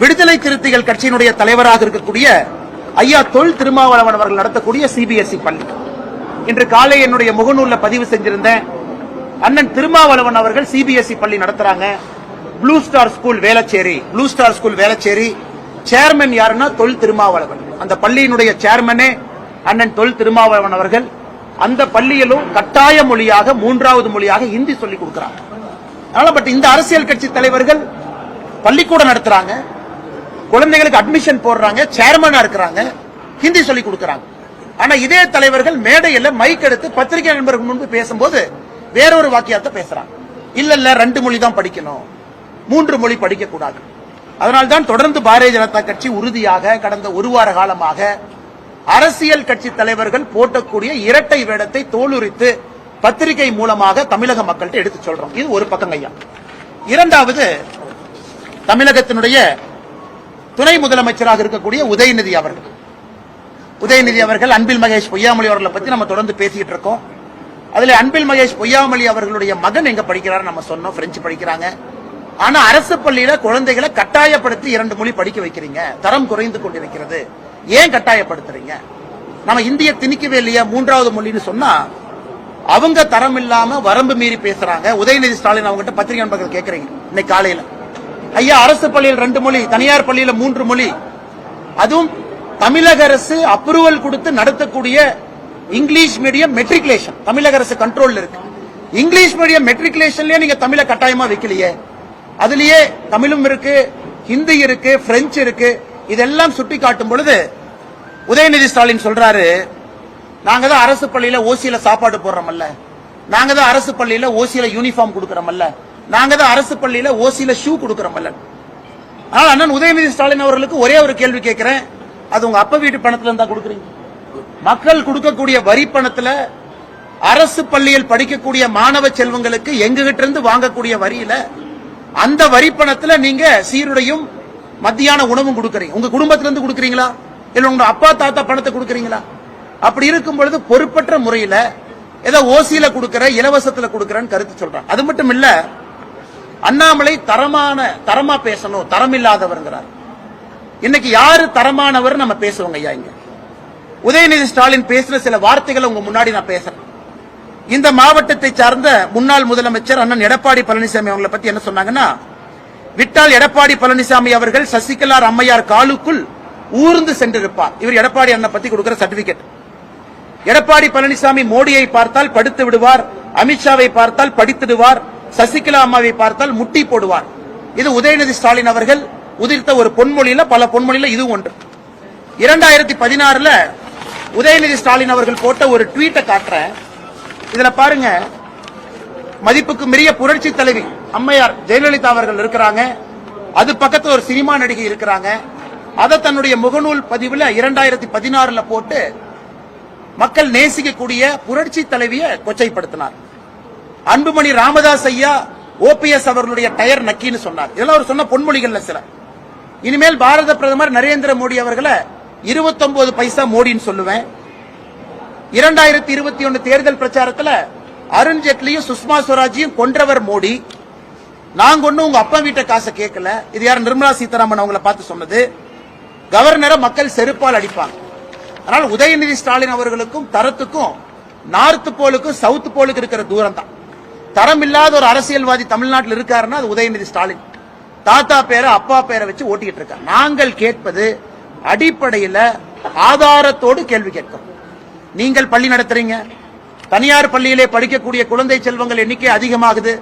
விடுதலை திருத்திகள் கட்சியினுடைய தலைவராக இருக்கக்கூடிய ஐயா தொல் திருமாவளவன் அவர்கள் நடத்தக்கூடிய சிபிஎஸ்இ பள்ளி. இன்று காலை என்னுடைய முகநூல்ல பதிவு செஞ்சிருந்தேன். அண்ணன் திருமாவளவன் அவர்கள் சிபிஎஸ்இ பள்ளி நடத்துறாங்க. Blue Star school Velachery. Blue Star school Velachery. Chairman யாருன்னா தொல் திருமாவளவன். அந்த பள்ளியினுடைய சேர்மனே அண்ணன் தொல் திருமாவளவன் அவர்கள். அந்த பள்ளியிலும் கட்டாய மொழியாக மூன்றாவது மொழியாக ஹிந்தி சொல்லிக் கொடுக்கிறாங்க அதனால பட் இந்த அரசியல் கட்சி தலைவர்கள் பள்ளிக்கூடம் நடத்துறாங்க. குழந்தைகளுக்கு அட்மிஷன் போடுறாங்க சேர்மனா இருக்கிறாங்க ஹிந்தி சொல்லி கொடுக்கறாங்க. ஆனா இதே தலைவர்கள் மேடையில மைக் எடுத்து பத்திரிகை நண்பர்கள் முன்பு பேசும்போது வேறொரு வாக்கியத்தை பேசுறாங்க. இல்ல இல்ல ரெண்டு மொழி தான் படிக்கணும். மூன்று மொழி படிக்க கூடாது அதனால்தான் தொடர்ந்து பாரதிய ஜனதா கட்சி உறுதியாக கடந்த ஒரு வார காலமாக அரசியல் கட்சி தலைவர்கள் போட்டக்கூடிய இரட்டை வேடத்தை தோலுரித்து பத்திரிகை மூலமாக தமிழக மக்கள்கிட்ட எடுத்து சொல்றோம். இது ஒரு பக்கம் ஐயா. இரண்டாவது தமிழகத்தினுடைய துணை முதலமைச்சராக இருக்கக்கூடிய உதயநிதி அவர்கள். உதயநிதி அவர்கள் அன்பில் மகேஷ் பொய்யாமொழி அவர்களை பத்தி நம்ம தொடர்ந்து பேசிட்டு இருக்கோம். அதுல அன்பில் மகேஷ் பொய்யாமொழி அவர்களுடைய மகன் எங்க படிக்கிறார் நம்ம சொன்னோம் பிரெஞ்சு படிக்கிறாங்க. ஆனா அரசு பள்ளியில குழந்தைகளை கட்டாயப்படுத்தி இரண்டு மொழி படிக்க வைக்கிறீங்க. தரம் குறைந்து கொண்டிருக்கிறது. ஏன் கட்டாயப்படுத்துறீங்க? நம்ம இந்திய திணிக்கவே இல்லையா மூன்றாவது மொழின்னு சொன்னா அவங்க தரம் இல்லாம வரம்பு மீறி பேசுறாங்க. உதயநிதி ஸ்டாலின் அவங்ககிட்ட பத்திரிகை நண்பர்கள் கேட்கறீங்க இன்னைக்கு காலையில. ஐயா அரசு பள்ளியில் ரெண்டு மொழி தனியார் பள்ளியில மூன்று மொழி. அதுவும் தமிழக அரசு அப்ரூவல் கொடுத்து நடத்தக்கூடிய இங்கிலீஷ் மீடியம் மெட்ரிகுலேஷன் தமிழக அரசு கண்ட்ரோல் இருக்கு. இங்கிலீஷ் மீடியம் மெட்ரிகுலேஷன்லயே நீங்க தமிழை கட்டாயமா வைக்கலையே. அதுலயே தமிழும் இருக்கு ஹிந்தி இருக்கு பிரெஞ்சு இருக்கு. இதெல்லாம் சுட்டி காட்டும் பொழுது உதயநிதி ஸ்டாலின் சொல்றாரு நாங்க தான் அரசு பள்ளியில ஓசியில சாப்பாடு போடுறோம்ல நாங்க தான் அரசு பள்ளியில ஓசியில யூனிஃபார்ம் கொடுக்கறோம்ல நாங்க தான் அரசு பள்ளியில ஓசியில ஷூ கொடுக்கறோம்ல அதனால அண்ணன் உதயநிதி ஸ்டாலின் அவர்களுக்கு ஒரே ஒரு கேள்வி கேட்கிறேன். அது உங்க அப்பா வீட்டு பணத்துல இருந்தா கொடுக்குறீங்க. மக்கள் கொடுக்கக்கூடிய வரி பணத்துல அரசு பள்ளியில் படிக்கக்கூடிய மாணவ செல்வங்களுக்கு எங்ககிட்ட இருந்து வாங்கக்கூடிய வரியில அந்த வரி பணத்துல நீங்க சீருடையும் மத்தியான உணவும் கொடுக்கறீங்க. உங்க குடும்பத்துல இருந்து கொடுக்கறீங்களா? இல்ல உங்க அப்பா தாத்தா பணத்தை கொடுக்கறீங்களா? அப்படி இருக்கும் பொழுது பொறுப்பற்ற முறையில ஏதோ ஓசியில கொடுக்கற இலவசத்துல கொடுக்கறன்னு கருத்து சொல்றான் அது மட்டும் இல்லை அண்ணாமலை தரமான தரமா பேசணும் தரம் இல்லாதவர்ங்கிறார் இன்னைக்கு யாரு தரமானவர் நம்ம பேசுவோங்க ஐயா இங்க. உதயநிதி ஸ்டாலின் பேசுற சில வார்த்தைகளை உங்க முன்னாடி நான் பேசுறேன். இந்த மாவட்டத்தை சார்ந்த முன்னாள் முதலமைச்சர் அண்ணன் எடப்பாடி பழனிசாமி அவங்களை பத்தி என்ன சொன்னாங்கன்னா விட்டால் எடப்பாடி பழனிசாமி அவர்கள் சசிகலார் அம்மையார் காலுக்குள் ஊர்ந்து சென்றிருப்பார். இவர் எடப்பாடி அண்ணன் பத்தி கொடுக்கிற சர்டிபிகேட். எடப்பாடி பழனிசாமி மோடியை பார்த்தால் படுத்து விடுவார் அமித்ஷாவை பார்த்தால் படித்திடுவார் சசிகலா அம்மாவை பார்த்தால் முட்டி போடுவார். இது உதயநிதி ஸ்டாலின் அவர்கள் உதிர்த்த ஒரு பொன்மொழியில பல பொன்மொழியில இது ஒன்று. இரண்டாயிரத்தி பதினாறுல உதயநிதி ஸ்டாலின் அவர்கள் போட்ட ஒரு ட்வீட்டை காட்டுறேன். இதுல பாருங்க மதிப்புக்கு மிரிய புரட்சி தலைவி அம்மையார் ஜெயலலிதா அவர்கள் இருக்கிறாங்க. அது பக்கத்துல ஒரு சினிமா நடிகை இருக்கிறாங்க. அதை தன்னுடைய முகநூல் பதிவுல இரண்டாயிரத்தி பதினாறுல போட்டு மக்கள் நேசிக்கக்கூடிய புரட்சி தலைவியை கொச்சைப்படுத்தினார். அன்புமணி ராமதாஸ் ஐயா ஓபிஎஸ் அவர்களுடைய டயர் நக்கின்னு சொன்னார். இதெல்லாம் அவர் சொன்ன பொன்மொழிகள்ல சில. இனிமேல் பாரத பிரதமர் நரேந்திர மோடி அவர்களை 29 பைசா மோடின்னு சொல்லுவேன். இரண்டாயிரத்தி இருபத்தி ஒன்னு தேர்தல் பிரச்சாரத்தில் அருண் ஜேட்லியும் சுஷ்மா ஸ்வராஜையும் கொன்றவர் மோடி. நாங்க ஒண்ணும் உங்க அப்பா வீட்டை காசை கேட்கல. இது யார் நிர்மலா சீதாராமன் அவங்கள பார்த்து சொன்னது. கவர்னரை மக்கள் செருப்பால் அடிப்பாங்க. அதனால உதயநிதி ஸ்டாலின் அவர்களுக்கும் தரத்துக்கும் நார்த் போலுக்கும் சவுத் போலுக்கு இருக்கிற தூரம் தான் தரம் இல்லாத ஒரு அரசியல்வாதி தமிழ்நாட்டில் இருக்காருன்னா அது உதயநிதி ஸ்டாலின். தாத்தா பேரை அப்பா பேரை வச்சு ஓட்டிக்கிட்டு இருக்காங்க நாங்கள் கேட்பது அடிப்படையில ஆதாரத்தோடு கேள்வி கேட்கும் நீங்கள் பள்ளி நடத்துறீங்க. தனியார் பள்ளியிலே படிக்கக்கூடிய குழந்தை செல்வங்கள் எண்ணிக்கை அதிகமாகுது.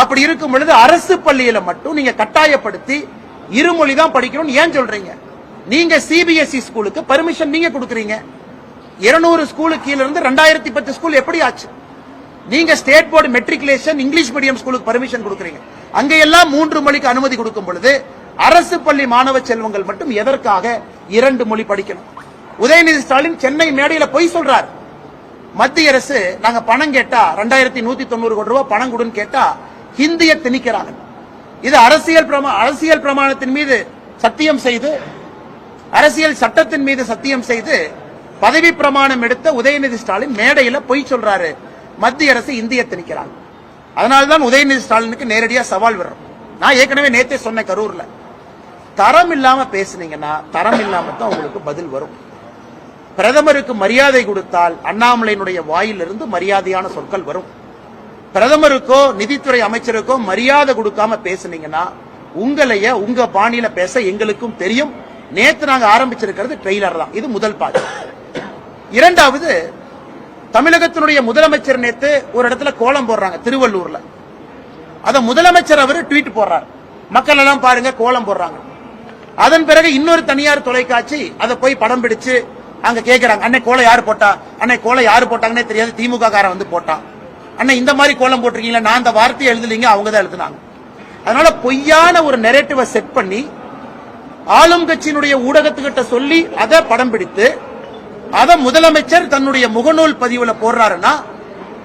அப்படி இருக்கும் பொழுது அரசு பள்ளியில மட்டும் நீங்க கட்டாயப்படுத்தி இருமொழி தான் படிக்கணும்னு ஏன் சொல்றீங்க? நீங்க சிபிஎஸ்இ ஸ்கூலுக்கு பர்மிஷன் நீங்க கொடுக்குறீங்க. இருநூறு ஸ்கூலுக்கு கீழ இருந்து ரெண்டாயிரத்தி பத்து ஸ்கூல் எப்படி ஆச்சு? நீங்க state board matriculation English medium ஸ்கூலுக்கு பர்மிஷன் கொடுக்குறீங்க. அங்கெல்லாம் மூன்று மொழிக்கு அனுமதி கொடுக்கும் பொழுது அரசு பள்ளி மாணவ செல்வங்கள் மட்டும் எதற்காக இரண்டு மொழி படிக்கணும்? உதயநிதி ஸ்டாலின் சென்னை மேடையில பொய் சொல்றார். மத்திய அரசு நாங்க பணம் கேட்டா ரெண்டாயிரத்தி நூத்தி தொண்ணூறு கோடி ரூபாய் பணம் கொடுன்னு கேட்டா ஹிந்திய திணிக்கிறாங்க. இது அரசியல் பிரமா அரசியல் பிரமாணத்தின் மீது சத்தியம் செய்து அரசியல் சட்டத்தின் மீது சத்தியம் செய்து பதவி பிரமாணம் எடுத்த உதயநிதி ஸ்டாலின் மேடையில பொய் சொல்றாரு. மத்திய அரசு இந்திய திணிக்கிறாங்க. அதனால்தான் உதயநிதி ஸ்டாலினுக்கு நேரடியா சவால் விடுறோம். நான் ஏற்கனவே நேத்தே சொன்னேன் கரூர்ல. தரம் இல்லாம பேசுனீங்கன்னா தரம் இல்லாம தான் உங்களுக்கு பதில் வரும். பிரதமருக்கு மரியாதை கொடுத்தால் அண்ணாமலையினுடைய வாயிலிருந்து மரியாதையான சொற்கள் வரும். பிரதமருக்கோ நிதித்துறை அமைச்சருக்கோ மரியாதை கொடுக்காம பேசுனீங்கன்னா உங்களைய உங்க பாணியில பேச எங்களுக்கும் தெரியும். நேத்து நாங்க ஆரம்பிச்சிருக்கிறது ட்ரெய்லர் தான். இது முதல் பாதி இரண்டாவது தமிழகத்தினுடைய முதலமைச்சர் நேத்து ஒரு இடத்துல கோலம் போடுறாங்க திருவள்ளூர்ல. அத முதலமைச்சர் அவர் ட்வீட் போடுறார். மக்கள் எல்லாம் பாருங்க கோலம் போடுறாங்க. அதன் பிறகு இன்னொரு தனியார் தொலைக்காட்சி அதை போய் படம் பிடிச்சு அங்க கேக்குறாங்க அன்னை கோலம் யாரு போட்டா? அன்னை கோலம் யாரு போட்டாங்கன்னே தெரியாது திமுக காரன் வந்து போட்டான் அண்ணா இந்த மாதிரி கோலம் போட்டிருக்கீங்களா நான் அந்த வார்த்தையை எழுதலீங்க அவங்க தான் எழுதுனாங்க. அதனால பொய்யான ஒரு நெரேட்டிவை செட் பண்ணி ஆளும் கட்சியினுடைய ஊடகத்துக்கிட்ட சொல்லி அதை படம் பிடித்து அத முதலமைச்சர் தன்னுடைய முகநூல் பதிவுல போடுறாருன்னா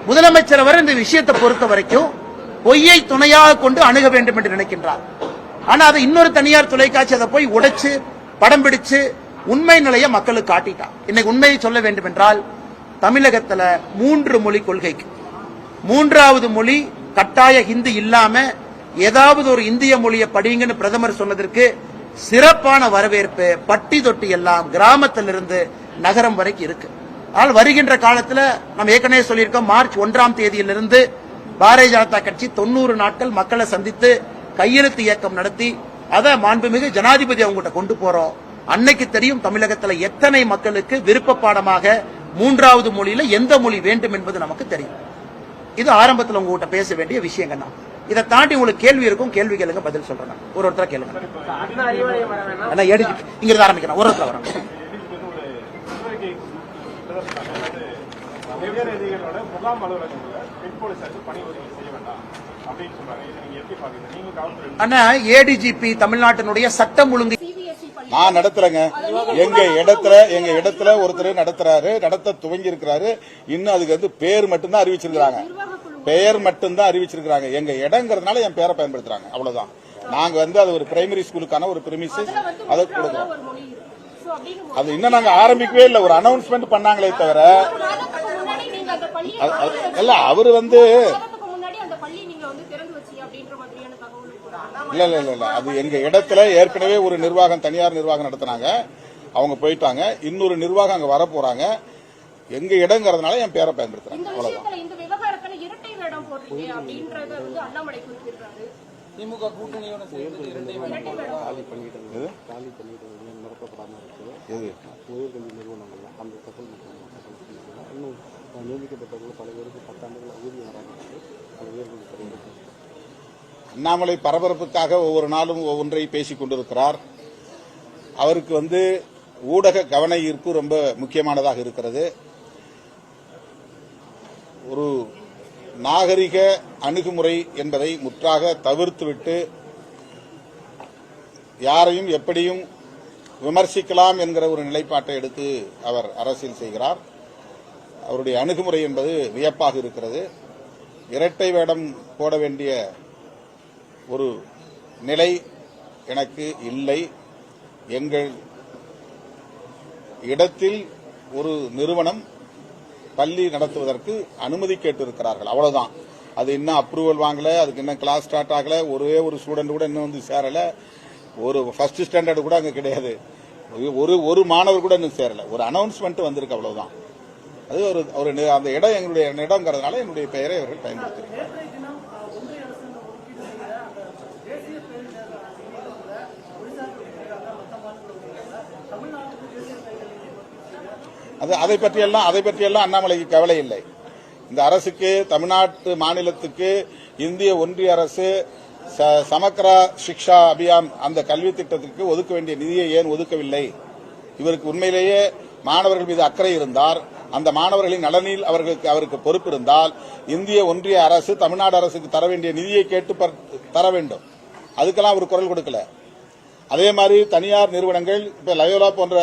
முதலமைச்சர் அவர் இந்த விஷயத்தை பொறுத்த வரைக்கும் பொய்யை துணையாக கொண்டு அணுக வேண்டும் என்று நினைக்கின்றார். ஆனா அதை இன்னொரு தனியார் தொலைக்காட்சி அதை போய் உடைச்சு படம் பிடிச்சு உண்மை நிலையை மக்களுக்கு காட்டிட்டான் இன்னைக்கு உண்மையை சொல்ல வேண்டும் என்றால் தமிழகத்துல மூன்று மொழி கொள்கைக்கு. மூன்றாவது மொழி கட்டாய ஹிந்தி இல்லாம ஏதாவது ஒரு இந்திய மொழியை படிங்கன்னு பிரதமர் சொன்னதற்கு சிறப்பான வரவேற்பு பட்டி தொட்டி எல்லாம் கிராமத்திலிருந்து நகரம் வரைக்கும் இருக்கு. ஆனால் வருகின்ற காலத்துல நம்ம ஏற்கனவே சொல்லியிருக்கோம் மார்ச் ஒன்றாம் தேதியிலிருந்து பாரதிய ஜனதா கட்சி தொண்ணூறு நாட்கள் மக்களை சந்தித்து கையெழுத்து இயக்கம் நடத்தி அதை மாண்புமிகு ஜனாதிபதி அவங்ககிட்ட கொண்டு போறோம். அன்னைக்கு தெரியும் தமிழகத்துல எத்தனை மக்களுக்கு விருப்ப பாடமாக மூன்றாவது மொழியில எந்த மொழி வேண்டும் என்பது நமக்கு தெரியும். இது ஆரம்பத்துல உங்ககிட்ட பேச வேண்டிய விஷயங்க தான் இதை தாண்டி உங்களுக்கு கேள்வி இருக்கும் கேள்வி கேளுங்க பதில் சொல்றேன். ஒரு ஒருத்தர கேளுங்க. இங்க ஆரம்பிக்கிறேன். ஒரு ஒருத்தர வரேன். அதிகாரிகளோட முகாம் அலுவலகங்கள பெண் ஒதுக்கீடு செய்ய வேண்டாம் அப்படின்னு சொல்றாங்க இதை நீங்க எப்படி பாக்குறீங்க நீங்க காவல்துறை அண்ணா ஏடிஜிபி தமிழ்நாட்டினுடைய சட்டம் ஒழுங்கு பள்ளி நான் நடத்துறேங்க. எங்க இடத்துல எங்க இடத்துல ஒருத்தர் நடத்துறாரு நடத்த துவங்கி இருக்கிறாரு இன்னும் அதுக்கு வந்து பேர் மட்டும்தான் அறிவிச்சிருக்காங்க பெயர் மட்டும்தான் அறிவிச்சிருக்காங்க எங்க இடங்கிறதுனால என் பேரை பயன்படுத்துறாங்க. அவ்வளவுதான். நாங்க வந்து அது ஒரு பிரைமரி ஸ்கூலுக்கான ஒரு பிரிமிஸ் அதை கொடுக்குறோம். அது இன்னும் நாங்க ஆரம்பிக்கவே இல்லை. ஒரு அனௌன்ஸ்மெண்ட் பண்ணாங்களே தவிர இல்ல அவரு வந்து இல்ல இல்ல இல்ல இல்ல. அது எங்க இடத்துல ஏற்கனவே ஒரு நிர்வாகம் தனியார் நிர்வாகம் நடத்துனாங்க. அவங்க போயிட்டாங்க. இன்னொரு நிர்வாகம் அங்க வர போறாங்க. எங்க இடங்கிறதுனால என் பேரை பயன்படுத்துறாங்க இந்த அவ்வளவுதான். விஷயத்துல இந்த விவகாரத்துல இரட்டை வேடம் போடுறீங்க அப்படின்றத வந்து அண்ணாமலை குறிப்பிடுறாரு திமுக கூட்டணியோட சேர்ந்து இரட்டை வேடம் இரட்டை வேடம் எது? எது உயர்கல்வி நிறுவனங்கள்ல அந்த தகவல் இன்னும் நியமிக்கப்பட்டவர்கள் பல பேருக்கு பத்தாண்டுகள் ஊதியம் வராங்க உயர்கல்வி அண்ணாமலை பரபரப்புக்காக ஒவ்வொரு நாளும் ஒவ்வொன்றை பேசிக் கொண்டிருக்கிறார். அவருக்கு வந்து ஊடக கவன ஈர்ப்பு ரொம்ப முக்கியமானதாக இருக்கிறது. ஒரு நாகரிக அணுகுமுறை என்பதை முற்றாக தவிர்த்துவிட்டு யாரையும் எப்படியும் விமர்சிக்கலாம் என்கிற ஒரு நிலைப்பாட்டை எடுத்து அவர் அரசியல் செய்கிறார். அவருடைய அணுகுமுறை என்பது வியப்பாக இருக்கிறது. இரட்டை வேடம் போட வேண்டிய ஒரு நிலை எனக்கு இல்லை. எங்கள் இடத்தில் ஒரு நிறுவனம் பள்ளி நடத்துவதற்கு அனுமதி கேட்டிருக்கிறார்கள். அவ்வளவுதான். அது இன்னும் அப்ரூவல் வாங்கல அதுக்கு இன்னும் கிளாஸ் ஸ்டார்ட் ஆகல ஒரே ஒரு ஸ்டூடெண்ட் கூட இன்னும் வந்து சேரல. ஒரு ஃபர்ஸ்ட் ஸ்டாண்டர்ட் கூட அங்க கிடையாது. ஒரு ஒரு மாணவர் கூட இன்னும் சேரல. ஒரு அனௌன்ஸ்மெண்ட் வந்திருக்கு அவ்வளவுதான். அது ஒரு ஒரு அந்த இடம் எங்களுடைய இடங்கிறதுனால என்னுடைய பெயரை அவர்கள் பயன்படுத்தியிருக்கிறார் அது அதை பற்றியெல்லாம் அதை பற்றியெல்லாம் அண்ணாமலைக்கு கவலை இல்லை. இந்த அரசுக்கு தமிழ்நாட்டு மாநிலத்துக்கு இந்திய ஒன்றிய அரசு சமக்ரா சிக்ஷா அபியான் அந்த கல்வி திட்டத்திற்கு ஒதுக்க வேண்டிய நிதியை ஏன் ஒதுக்கவில்லை? இவருக்கு உண்மையிலேயே மாணவர்கள் மீது அக்கறை இருந்தார். அந்த மாணவர்களின் நலனில் அவர்களுக்கு அவருக்கு பொறுப்பு இருந்தால் இந்திய ஒன்றிய அரசு தமிழ்நாடு அரசுக்கு தர வேண்டிய நிதியை கேட்டு தர வேண்டும். அதுக்கெல்லாம் அவர் குரல் கொடுக்கல. அதே மாதிரி தனியார் நிறுவனங்கள் இப்ப லயோலா போன்ற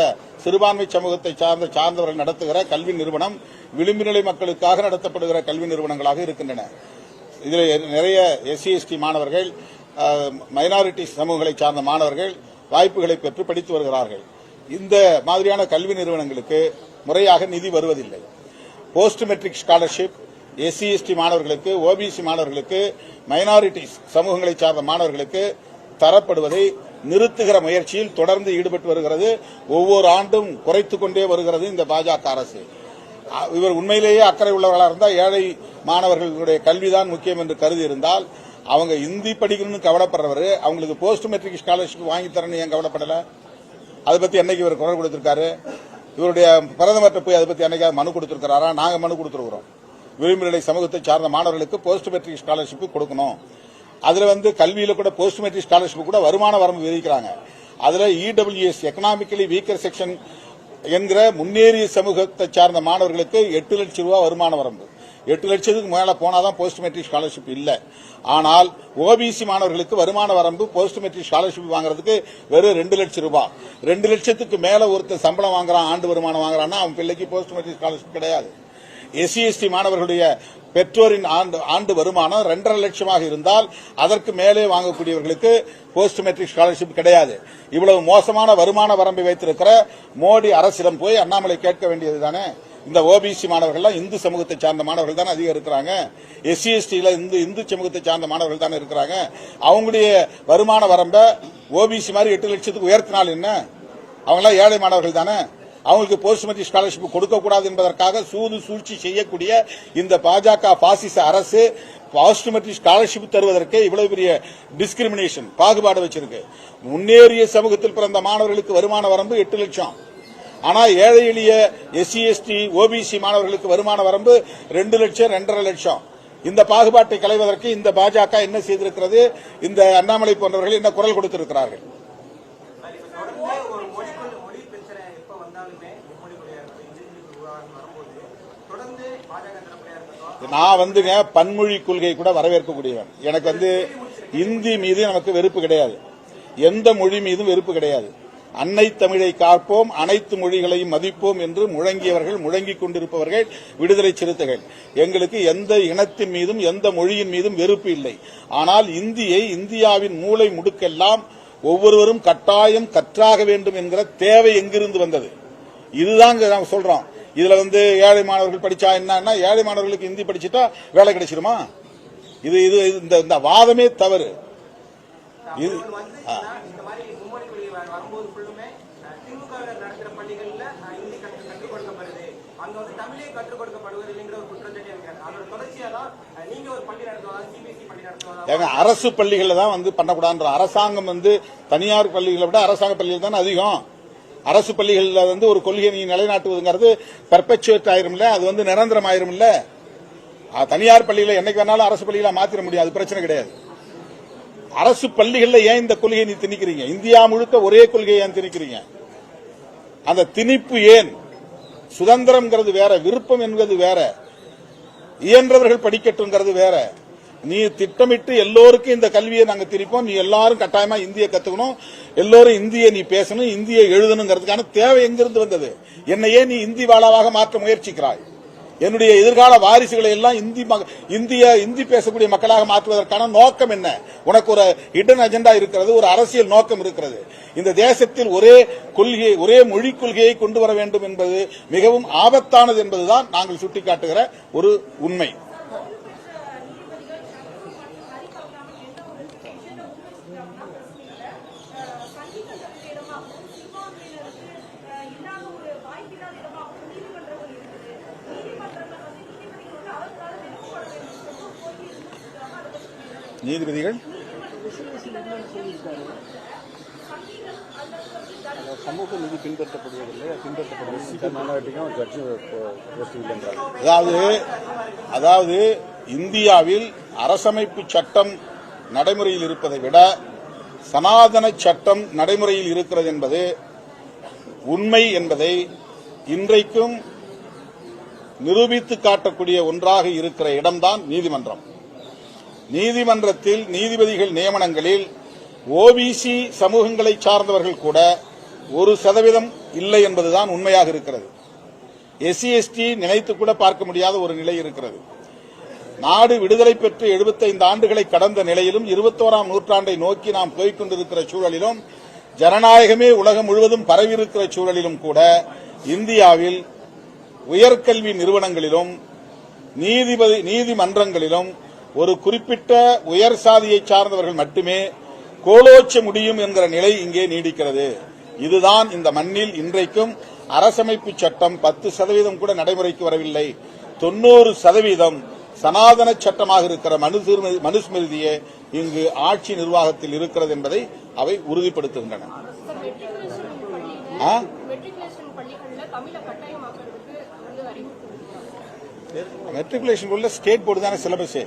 சிறுபான்மை சமூகத்தை சார்ந்த சார்ந்தவர்கள் நடத்துகிற கல்வி நிறுவனம் விளிம்பு நிலை மக்களுக்காக நடத்தப்படுகிற கல்வி நிறுவனங்களாக இருக்கின்றன. இதில் நிறைய எஸ்சி எஸ்டி மாணவர்கள் மைனாரிட்டி சமூகங்களை சார்ந்த மாணவர்கள் வாய்ப்புகளை பெற்று படித்து வருகிறார்கள். இந்த மாதிரியான கல்வி நிறுவனங்களுக்கு முறையாக நிதி வருவதில்லை. Post matric scholarship SC ST மாணவர்களுக்கு ஓபிசி மாணவர்களுக்கு மைனாரிட்டிஸ் சமூகங்களை சார்ந்த மாணவர்களுக்கு தரப்படுவதை நிறுத்துகிற முயற்சியில் தொடர்ந்து ஈடுபட்டு வருகிறது. ஒவ்வொரு ஆண்டும் குறைத்துக் கொண்டே வருகிறது இந்த பாஜக அரசு. இவர் உண்மையிலேயே அக்கறை உள்ளவர்களாக இருந்தால் ஏழை மாணவர்களுடைய கல்விதான் முக்கியம் என்று கருதி இருந்தால் அவங்க இந்தி படிக்கணும்னு கவலைப்படுறவர் அவங்களுக்கு போஸ்ட் மெட்ரிக் ஸ்காலர்ஷிப் வாங்கி தரணும் ஏன் கவலைப்படலை? அதை பத்தி என்னைக்கு இவர் குரல் கொடுத்திருக்காரு? இவருடைய பிரதமர்கிட்ட போய் அதை பத்தி என்னைக்காவது மனு கொடுத்திருக்கிறாரா? நாங்கள் மனு கொடுத்துருக்குறோம். விளிம்புநிலை சமூகத்தை சார்ந்த மாணவர்களுக்கு போஸ்ட் மெட்ரிக் ஸ்காலர்ஷிப் கொடுக்கணும். அதுல வந்து கல்வியில கூட போஸ்ட் மெட்ரிக் ஸ்காலர்ஷிப் கூட வருமான வரம்பு விதிக்கிறாங்க. அதுல இடபிள்யூஎஸ் எக்கனாமிக்கலி வீக்கர் செக்ஷன் என்கிற முன்னேறிய சமூகத்தை சார்ந்த மாணவர்களுக்கு எட்டு லட்சம் ரூபாய் வருமான வரம்பு. எட்டு லட்சத்துக்கு மேல போனாதான் போஸ்ட் மெட்ரிக் ஸ்காலர்ஷிப் இல்லை. ஆனால் ஓபிசி மாணவர்களுக்கு வருமான வரம்பு போஸ்ட் மெட்ரிக் ஸ்காலர்ஷிப் வாங்குறதுக்கு வெறும் ரெண்டு லட்சம் ரூபாய் ரெண்டு லட்சத்துக்கு மேலே ஒருத்தர் சம்பளம் வாங்குறான் ஆண்டு வருமானம் வாங்குறான்னா அவன் பிள்ளைக்கு போஸ்ட் மெட்ரிக் ஸ்காலர்ஷிப் கிடையாது. எஸ்சி எஸ்டி மாணவர்களுடைய பெற்றோரின் ஆண்டு ஆண்டு வருமானம் ரெண்டரை லட்சமாக இருந்தால் அதற்கு மேலே வாங்கக்கூடியவர்களுக்கு போஸ்ட் மெட்ரிக் ஸ்காலர்ஷிப் கிடையாது. இவ்வளவு மோசமான வருமான வரம்பை வைத்திருக்கிற மோடி அரசிடம் போய் அண்ணாமலை கேட்க வேண்டியதுதானே? இந்த ஓபிசி மாணவர்கள்லாம் இந்து சமூகத்தை சார்ந்த மாணவர்கள் தானே அதிகம் இருக்கிறாங்க. எஸ்சி எஸ்டியில் இந்து இந்து சமூகத்தை சார்ந்த மாணவர்கள் தானே இருக்கிறாங்க. அவங்களுடைய வருமான வரம்பை ஓபிசி மாதிரி எட்டு லட்சத்துக்கு உயர்த்தினால் என்ன? அவங்களாம் ஏழை மாணவர்கள் தானே? அவங்களுக்கு போஸ்ட்மெட்ரிக் ஸ்காலர்ஷிப் கொடுக்கக்கூடாது என்பதற்காக சூது சூழ்ச்சி செய்யக்கூடிய இந்த பாஜக பாசிச அரசு போஸ்ட் மெட்ரிக் ஸ்காலர்ஷிப் தருவதற்கே இவ்வளவு பெரிய டிஸ்கிரிமினேஷன் பாகுபாடு வச்சிருக்கு. முன்னேறிய சமூகத்தில் பிறந்த மாணவர்களுக்கு வருமான வரம்பு எட்டு லட்சம். ஆனா ஏழை எளிய எஸ்சி எஸ்டி ஓபிசி மாணவர்களுக்கு வருமான வரம்பு ரெண்டு லட்சம் ரெண்டரை லட்சம். இந்த பாகுபாட்டை களைவதற்கு இந்த பாஜக என்ன செய்திருக்கிறது? இந்த அண்ணாமலை போன்றவர்கள் என்ன குரல் கொடுத்திருக்கிறார்கள் தொடர்ந்து ஒரு மொழிக்குள் மொழி பிரச்சனை எப்ப வந்தாலுமே மும்மொழி கொள்கையா இருக்கட்டும் இந்திய விவகாரம் வரும்போது தொடர்ந்து பாஜக தரப்புலையா இருக்கட்டும் நான் வந்துங்க பன்மொழி கொள்கை கூட வரவேற்கக்கூடியவன். எனக்கு வந்து இந்தி மீது நமக்கு வெறுப்பு கிடையாது. எந்த மொழி மீதும் வெறுப்பு கிடையாது. அன்னை தமிழை காப்போம் அனைத்து மொழிகளையும் மதிப்போம் என்று முழங்கியவர்கள் முழங்கிக் கொண்டிருப்பவர்கள் விடுதலை சிறுத்தைகள். எங்களுக்கு எந்த இனத்தின் மீதும் எந்த மொழியின் மீதும் வெறுப்பு இல்லை. ஆனால் இந்தியை இந்தியாவின் மூளை முடுக்கெல்லாம் ஒவ்வொருவரும் கட்டாயம் கற்றாக வேண்டும் என்கிற தேவை எங்கிருந்து வந்தது? இதுதான் நாங்கள் சொல்றோம். இதுல வந்து ஏழை மாணவர்கள் படிச்சா என்னன்னா ஏழை மாணவர்களுக்கு ஹிந்தி படிச்சுட்டா வேலை கிடைச்சிருமா? இது இது இந்த இந்த வாதமே தவறு. இது அங்க வந்து தமிழே கற்றுக் கொடுக்கப்படுவது இல்லைங்கிற ஒரு குற்றச்சாட்டு இருக்காரு. அதோட தொடர்ச்சியா தான் அஹ், நீங்க ஒரு பள்ளி நடத்துவதா சிபிஎஸ்இ பள்ளி நடத்துவதா? ஏங்க அரசு பள்ளிகளில் தான் வந்து பண்ணக்கூடாதுன்ற அரசாங்கம் வந்து தனியார் பள்ளிகளை விட அரசாங்க பள்ளிகள் தானே அதிகம். அரசு பள்ளிகளில் வந்து ஒரு கொள்கையை நீ நிலைநாட்டுவதுங்கிறது பெர்பெச்சுவேட் ஆயிரும்ல அது வந்து நிரந்தரம் ஆயிரும்ல தனியார் பள்ளியில் என்னைக்கு வேணாலும் அரசு பள்ளிகளை மாத்திர முடியாது அது பிரச்சனை கிடையாது. அரசு பள்ளிகளில் ஏன் இந்த கொள்கையை நீ திணிக்கிறீங்க? இந்தியா முழுக்க ஒரே கொள்கையை ஏன் திணிக்கிறீங்க? அந்த திணிப்பு ஏன்? சுதந்திரம்ங்கிறது வேற விருப்பம் என்பது வேற. இயன்றவர்கள் படிக்கட்டுங்கிறது வேற. நீ திட்டமிட்டு எல்லோருக்கும் இந்த கல்வியை நாங்க திரிப்போம் நீ எல்லாரும் கட்டாயமா இந்திய கத்துக்கணும். எல்லோரும் இந்திய நீ பேசணும் இந்திய எழுதணுங்கிறதுக்கான தேவை எங்கிருந்து வந்தது? என்னையே நீ இந்தி வாழாவாக மாற்ற முயற்சிக்கிறாய். என்னுடைய எதிர்கால வாரிசுகளை எல்லாம் இந்தி இந்திய இந்தி பேசக்கூடிய மக்களாக மாற்றுவதற்கான நோக்கம் என்ன? உனக்கு ஒரு ஹிடன் அஜெண்டா இருக்கிறது ஒரு அரசியல் நோக்கம் இருக்கிறது. இந்த தேசத்தில் ஒரே கொள்கையை ஒரே மொழி கொள்கையை கொண்டு வர வேண்டும் என்பது மிகவும் ஆபத்தானது என்பதுதான் நாங்கள் சுட்டிக்காட்டுகிற ஒரு உண்மை இல்லாத ஒரு வாய்ப்பில்லாத இடமாகவும் நீதிமன்றங்கள் இருக்குது நீதிமன்றங்கள் வந்து நீதிபதிகள் வந்து அதற்காக நெருக்கப்பட வேண்டும் என்று ஒரு கோரிக்கை இருந்திருக்காங்க அதை பற்றி நீதிபதிகள். சமூக நீதி பின்பற்றப்படுவதில்லை. போஸ்டிங் அதாவது அதாவது இந்தியாவில் அரசமைப்பு சட்டம் நடைமுறையில் இருப்பதை விட சனாதன சட்டம் நடைமுறையில் இருக்கிறது என்பது உண்மை என்பதை இன்றைக்கும் நிரூபித்து காட்டக்கூடிய ஒன்றாக இருக்கிற இடம்தான் நீதிமன்றம். நீதிமன்றத்தில் நீதிபதிகள் நியமனங்களில் ஓபிசி சமூகங்களை சார்ந்தவர்கள் கூட ஒரு சதவீதம் இல்லை என்பதுதான் உண்மையாக இருக்கிறது. எஸ்சி எஸ்டி நினைத்து கூட பார்க்க முடியாத ஒரு நிலை இருக்கிறது. நாடு விடுதலை பெற்று 75 ஆண்டுகளை கடந்த நிலையிலும் இருபத்தோராம் நூற்றாண்டை நோக்கி நாம் போய்கொண்டிருக்கிற சூழலிலும் ஜனநாயகமே உலகம் முழுவதும் பரவியிருக்கிற சூழலிலும் கூட இந்தியாவில் உயர்கல்வி நிறுவனங்களிலும் நீதிபதி நீதிமன்றங்களிலும் ஒரு குறிப்பிட்ட உயர் சாதியை சார்ந்தவர்கள் மட்டுமே கோலோச்ச முடியும் என்கிற நிலை இங்கே நீடிக்கிறது. இதுதான் இந்த மண்ணில் இன்றைக்கும் அரசமைப்பு சட்டம் பத்து சதவீதம் கூட நடைமுறைக்கு வரவில்லை. தொண்ணூறு சதவீதம் சனாதன சட்டமாக இருக்கிற மனுஸ்மிருதி மனுஸ்மிருதியே இங்கு ஆட்சி நிர்வாகத்தில் இருக்கிறது என்பதை அவை உறுதிப்படுத்துகின்றன. மெட்ரிகுலேஷன் ஸ்டேட் போர்டு தானே சிலபஸ்?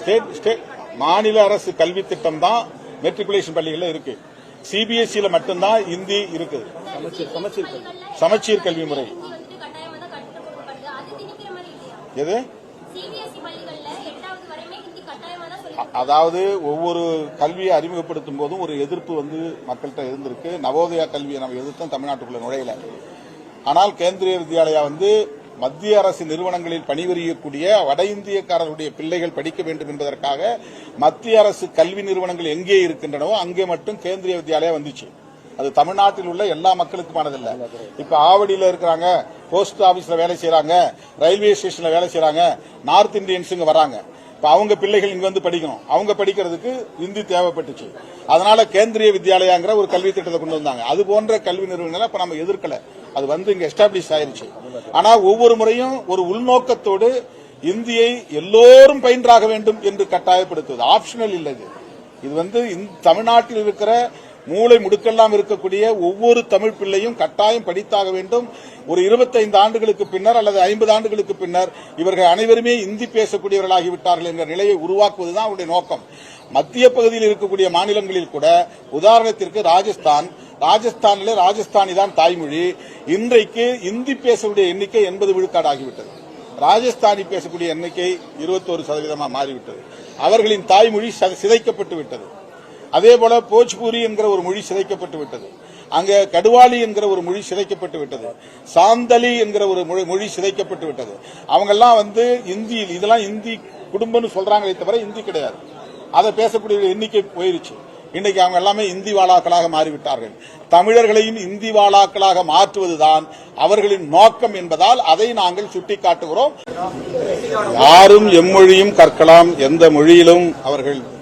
ஸ்டேட் ஸ்டேட் மாநில அரசு கல்வி திட்டம் தான் மெட்ரிகுலேஷன் பள்ளிகள்ல இருக்கு. சிபிஎஸ்இல மட்டும்தான் இந்தி இருக்குது சமச்சீர் கல்வி. முறை. எது? அதாவது ஒவ்வொரு கல்வியை அறிமுகப்படுத்தும் போதும் ஒரு எதிர்ப்பு வந்து மக்கள்கிட்ட இருந்திருக்கு. நவோதயா கல்வியை நம்ம எதிர்த்தும் தமிழ்நாட்டுக்குள்ள நுழையல. ஆனால் கேந்திரிய வித்யாலயா வந்து மத்திய அரசு நிறுவனங்களில் பணிபுரியக்கூடிய வட இந்தியக்காரர்களுடைய பிள்ளைகள் படிக்க வேண்டும் என்பதற்காக மத்திய அரசு கல்வி நிறுவனங்கள் எங்கே இருக்கின்றனவோ அங்கே மட்டும் கேந்திரிய வித்யாலயா வந்துச்சு. அது தமிழ்நாட்டில் உள்ள எல்லா மக்களுக்குமானதில்ல. இப்ப ஆவடியில் இருக்கிறாங்க போஸ்ட் ஆபீஸ்ல வேலை செய்யறாங்க ரயில்வே ஸ்டேஷன்ல வேலை செய்யறாங்க நார்த் இந்தியன்ஸ் இங்க வராங்க. இப்போ அவங்க பிள்ளைகள் இங்கே வந்து படிக்கணும். அவங்க படிக்கிறதுக்கு இந்தி தேவைப்பட்டுச்சு. அதனால கேந்திரிய வித்யாலயாங்கிற ஒரு கல்வி திட்டத்தை கொண்டு வந்தாங்க. அது போன்ற கல்வி நிறுவனங்களை இப்போ நம்ம எதிர்க்கல. அது வந்து இங்கே எஸ்டாப்ளிஷ் ஆயிருச்சு. ஆனால் ஒவ்வொரு முறையும் ஒரு உள்நோக்கத்தோடு இந்தியை எல்லோரும் பயின்றாக வேண்டும் என்று கட்டாயப்படுத்துவது ஆப்ஷனல் இல்லை இது. இது வந்து தமிழ்நாட்டில் இருக்கிற மூளை முடுக்கெல்லாம் இருக்கக்கூடிய ஒவ்வொரு தமிழ் பிள்ளையும் கட்டாயம் படித்தாக வேண்டும். ஒரு 25 ஆண்டுகளுக்கு பின்னர் அல்லது ஐம்பது ஆண்டுகளுக்கு பின்னர் இவர்கள் அனைவருமே இந்தி பேசக்கூடியவர்களாகிவிட்டார்கள் என்ற நிலையை உருவாக்குவதுதான் அவருடைய நோக்கம். மத்திய பகுதியில் இருக்கக்கூடிய மாநிலங்களில் கூட உதாரணத்திற்கு ராஜஸ்தான். ராஜஸ்தானிலே ராஜஸ்தானி தான் தாய்மொழி. இன்றைக்கு இந்தி பேசக்கூடிய எண்ணிக்கை எண்பது விழுக்காடு ஆகிவிட்டது ராஜஸ்தானி பேசக்கூடிய எண்ணிக்கை இருபத்தோரு சதவீதமாக மாறிவிட்டது. அவர்களின் தாய்மொழி சிதைக்கப்பட்டு விட்டது அதே போல போஜ்பூரி என்கிற ஒரு மொழி சிதைக்கப்பட்டு விட்டது. அங்க கடுவாளி என்கிற ஒரு மொழி சிதைக்கப்பட்டு விட்டது. சாந்தலி என்கிற ஒரு மொழி- மொழி சிதைக்கப்பட்டு விட்டது. அவங்க எல்லாம் வந்து இந்தியில் இதெல்லாம் இந்தி குடும்பம்னு சொல்றாங்களே தவிர இந்தி கிடையாது. அதை பேசக்கூடிய எண்ணிக்கை போயிருச்சு. இன்னைக்கு அவங்க எல்லாமே இந்தி வாழாக்களாக மாறிவிட்டார்கள். தமிழர்களையும் இந்தி வாழாக்களாக மாற்றுவதுதான் அவர்களின் நோக்கம் என்பதால் அதை நாங்கள் சுட்டிக்காட்டுகிறோம். யாரும் எம்மொழியும் கற்கலாம். எந்த மொழியிலும் அவர்கள்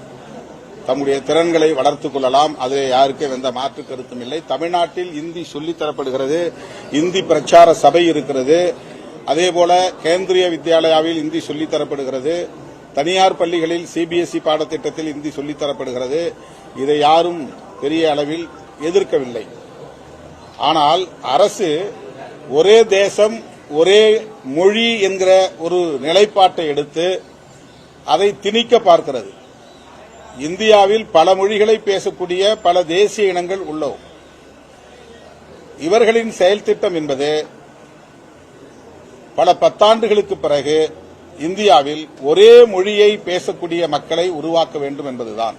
தம்முடைய திறன்களை வளர்த்துக் கொள்ளலாம். அதில் யாருக்கும் எந்த மாற்று கருத்தும் இல்லை. தமிழ்நாட்டில் இந்தி சொல்லித்தரப்படுகிறது இந்தி பிரச்சார சபை இருக்கிறது. அதேபோல கேந்திரிய வித்யாலயாவில் இந்தி சொல்லித் தரப்படுகிறது. தனியார் பள்ளிகளில் சிபிஎஸ்இ பாடத்திட்டத்தில் இந்தி சொல்லித் தரப்படுகிறது. இதை யாரும் பெரிய அளவில் எதிர்க்கவில்லை. ஆனால் அரசு ஒரே தேசம் ஒரே மொழி என்கிற ஒரு நிலைப்பாட்டை எடுத்து அதை திணிக்க பார்க்கிறது. இந்தியாவில் பல மொழிகளை பேசக்கூடிய பல தேசிய இனங்கள் உள்ளோம். இவர்களின் செயல் திட்டம் என்பது பல பத்தாண்டுகளுக்கு பிறகு இந்தியாவில் ஒரே மொழியை பேசக்கூடிய மக்களை உருவாக்க வேண்டும் என்பதுதான்.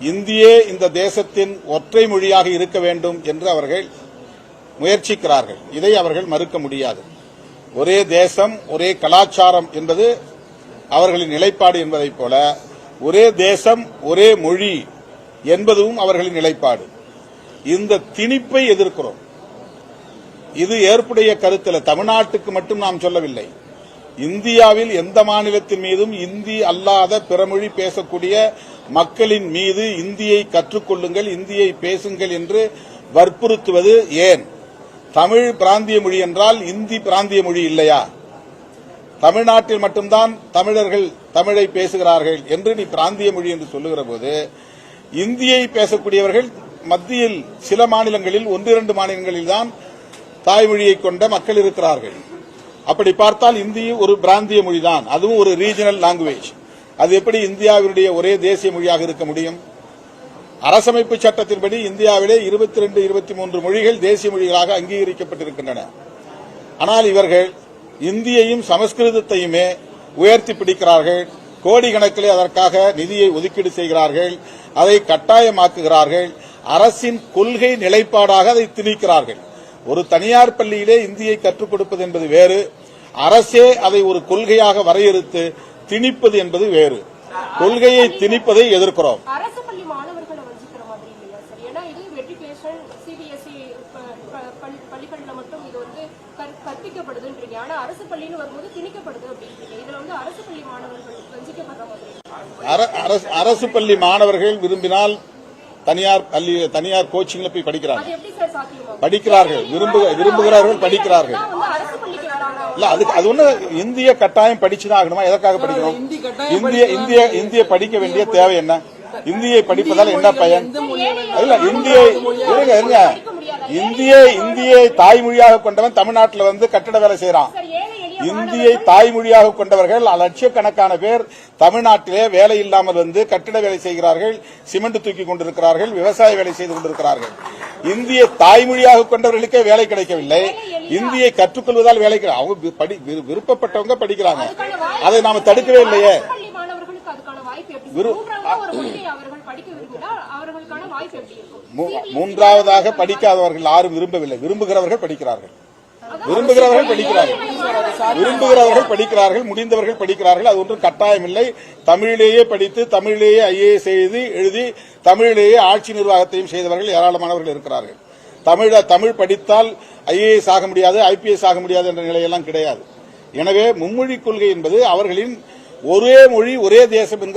இந்தியே இந்த தேசத்தின் ஒற்றை மொழியாக இருக்க வேண்டும் என்று அவர்கள் முயற்சிக்கிறார்கள். இதை அவர்கள் மறுக்க முடியாது. ஒரே தேசம் ஒரே கலாச்சாரம் என்பது அவர்களின் நிலைப்பாடு என்பதைப் போல ஒரே தேசம் ஒரே மொழி என்பதும் அவர்களின் நிலைப்பாடு. இந்த திணிப்பை எதிர்க்கிறோம். இது ஏற்புடைய கருத்தில் தமிழ்நாட்டுக்கு மட்டும் நாம் சொல்லவில்லை. இந்தியாவில் எந்த மாநிலத்தின் மீதும் இந்தி அல்லாத பிறமொழி பேசக்கூடிய மக்களின் மீது இந்தியை கற்றுக்கொள்ளுங்கள் இந்தியை பேசுங்கள் என்று வற்புறுத்துவது ஏன்? தமிழ் பிராந்திய மொழி என்றால் இந்தி பிராந்திய மொழி இல்லையா? தமிழ்நாட்டில் மட்டும்தான் தமிழர்கள் தமிழை பேசுகிறார்கள் என்று நீ பிராந்திய மொழி என்று சொல்லுகிற போது இந்தியை பேசக்கூடியவர்கள் மத்தியில் சில மாநிலங்களில் ஒன்றிரண்டு மாநிலங்களில் தான் தாய்மொழியை கொண்ட மக்கள் இருக்கிறார்கள். அப்படி பார்த்தால் இந்தி ஒரு பிராந்திய மொழிதான். அதுவும் ஒரு ரீஜனல் லாங்குவேஜ் அது எப்படி இந்தியாவினுடைய ஒரே தேசிய மொழியாக இருக்க முடியும்? அரசமைப்பு சட்டத்தின்படி இந்தியாவிலே இருபத்தி ரெண்டு இருபத்தி மூன்று மொழிகள் தேசிய மொழிகளாக அங்கீகரிக்கப்பட்டிருக்கின்றன. ஆனால் இவர்கள் இந்தியையும் சமஸ்கிருதத்தையுமே உயர்த்தி பிடிக்கிறார்கள். கோடிக்கணக்கிலே அதற்காக நிதியை ஒதுக்கீடு செய்கிறார்கள். அதை கட்டாயமாக்குகிறார்கள். அரசின் கொள்கை நிலைப்பாடாக அதை திணிக்கிறார்கள். ஒரு தனியார் பள்ளியிலே இந்தியை கற்றுக் கொடுப்பது என்பது வேறு. அரசே அதை ஒரு கொள்கையாக வரையறுத்து திணிப்பது என்பது வேறு. கொள்கையை திணிப்பதை எதிர்க்கிறோம் அரசு பள்ளி மாணவர்களை வஞ்சிக்கிற மாதிரி இல்லையா சார் ஏன்னா இது மெட்ரிகுலேஷன் மெட்ரிகுலேஷன் சிபிஎஸ்இ பள்ளிகள்ல மட்டும் இது வந்து கற்- கற்பிக்கப்படுதுன்றீங்க ஆனா அரசு பள்ளின்னு வரும்போது திணிக்கப்படுது அப்படின்றீங்க. இதுல வந்து அரசு பள்ளி மாணவர்கள் வஞ்சிக்கப்படுற மாதிரி அரசு- அரசு பள்ளி மாணவர்கள் விரும்பினால் தனியார் பள்ளி தனியார் கோச்சிங்ல போய் படிக்கிறாங்க. அது எப்படி சார் சாத்தியமாகும் படிக்கிறார்கள். விரும்பு விரும்புகிறார்கள் படிக்கிறார்கள். தான் வந்து அரசு பள்ளிக்கு வராங்க. இல்ல அதுக்கு அது ஒண்ணு இந்திய கட்டாயம் படிச்சுதான் ஆகணுமா? எதற்காக படிக்கணும் இந்திய இந்திய இந்திய படிக்க வேண்டிய தேவை என்ன? இந்தியை படிப்பதால் என்ன பயன்? இல்ல இந்தியை இருங்க இருங்க. இந்திய இந்தியை தாய்மொழியாக கொண்டவன் தமிழ்நாட்டில் வந்து கட்டிட வேலை செய்யறான் இந்தியை தாய்மொழியாக கொண்டவர்கள் லட்சக்கணக்கான பேர் தமிழ்நாட்டிலே வேலை இல்லாமல் வந்து கட்டிட வேலை செய்கிறார்கள் சிமெண்ட் தூக்கி கொண்டிருக்கிறார்கள் விவசாய வேலை செய்து கொண்டிருக்கிறார்கள். இந்திய தாய்மொழியாக கொண்டவர்களுக்கே வேலை கிடைக்கவில்லை. இந்தியை கற்றுக்கொள்வதால் வேலை அவங்க விருப்பப்பட்டவங்க படிக்கிறாங்க. அதை நாம தடுக்கவே இல்லையே. மூன்றாவதாக படிக்காதவர்கள் யாரும் விரும்பவில்லை. விரும்புகிறவர்கள் படிக்கிறார்கள். விரும்புகிறவர்கள் படிக்கிறார்கள். விரும்புகிறவர்கள் படிக்கிறார்கள் முடிந்தவர்கள் படிக்கிறார்கள். அது ஒன்றும் கட்டாயம் இல்லை. தமிழிலேயே படித்து தமிழிலேயே ஐஏஎஸ் செய்து எழுதி தமிழிலேயே ஆட்சி நிர்வாகத்தையும் செய்தவர்கள் ஏராளமானவர்கள் இருக்கிறார்கள். தமிழ தமிழ் படித்தால் ஐஏஎஸ் ஆக முடியாது ஐபிஎஸ் ஆக முடியாது என்ற நிலையெல்லாம் கிடையாது. எனவே மும்மொழி கொள்கை என்பது அவர்களின் ஒரே மொழி ஒரே தேசம் என்கிற